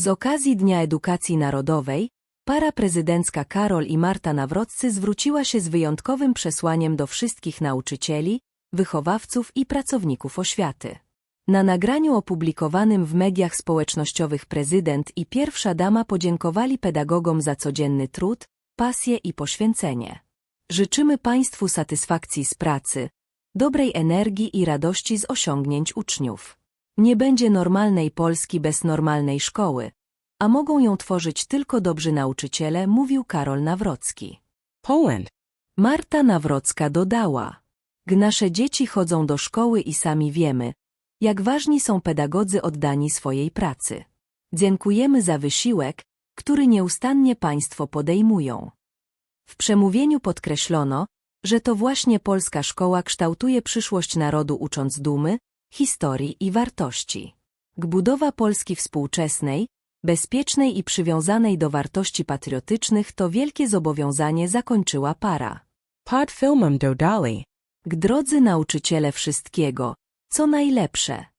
Z okazji Dnia Edukacji Narodowej, para prezydencka Karol i Marta Nawroccy zwróciła się z wyjątkowym przesłaniem do wszystkich nauczycieli, wychowawców i pracowników oświaty. Na nagraniu opublikowanym w mediach społecznościowych prezydent i pierwsza dama podziękowali pedagogom za codzienny trud, pasję i poświęcenie. Życzymy Państwu satysfakcji z pracy, dobrej energii i radości z osiągnięć uczniów. Nie będzie normalnej Polski bez normalnej szkoły, a mogą ją tworzyć tylko dobrzy nauczyciele, mówił Karol Nawrocki. Poland. Marta Nawrocka dodała: nasze dzieci chodzą do szkoły i sami wiemy, jak ważni są pedagodzy oddani swojej pracy. Dziękujemy za wysiłek, który nieustannie Państwo podejmują. W przemówieniu podkreślono, że to właśnie polska szkoła kształtuje przyszłość narodu ucząc dumy, historii i wartości. G budowa Polski współczesnej, bezpiecznej i przywiązanej do wartości patriotycznych to wielkie zobowiązanie zakończyła para. Pod filmem dodali. Drodzy nauczyciele wszystkiego, co najlepsze.